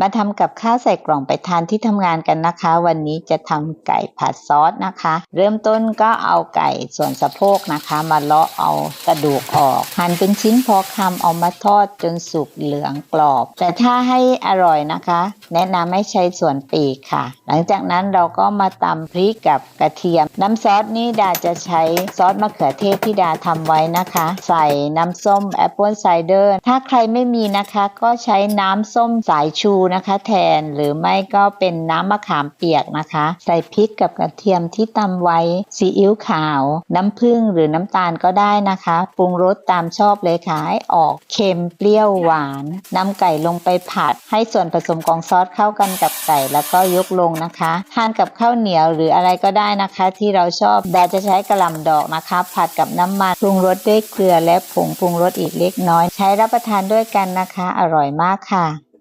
มาทำกับข้าวใส่กล่องไปทานที่ทำงานกันนะคะ วันนี้จะทำไก่ผัดซอสนะคะ เริ่มต้นก็เอาไก่ส่วนสะโพกนะคะ มาเลาะเอากระดูกออกหั่นเป็นชิ้นพอคำเอามาทอดจนสุกเหลืองกรอบ แต่ถ้าให้อร่อยนะคะ แนะนำให้ใช้ส่วนปีกค่ะ หลังจากนั้นเราก็มาตำพริกกับกระเทียม น้ำซอสนี่ดาจะใช้ซอสมะเขือเทศที่ดาทำไว้นะคะ ใส่น้ำส้มแอปเปิลไซเดอร์ถ้าใครไม่มีนะคะ ก็ใช้น้ำส้มสายชูนะคะแทนหรือไม่ก็เป็นน้ำมะขามเปียกนะคะ ใส่พริกกับกระเทียมที่ตำไว้ซีอิ๊วขาว น้ำผึ้งหรือน้ำตาลก็ได้นะคะ ปรุงรสตามชอบเลยค่ะให้ออกเค็มเปรี้ยวหวานนำไก่ลงไปผัด ให้ส่วนผสมของซอสเข้ากันกับไก่แล้วก็ยกลงนะคะทานกับข้าวเหนียวหรืออะไรก็ได้นะคะ ที่เราชอบดาจะใช้กระหล่ำดอกนะคะ ผัดกับน้ำมันปรุงรสด้วยเกลือและผงปรุงรสอีกเล็กน้อย ใช้รับประทานด้วยกันนะคะ อร่อยมากค่ะ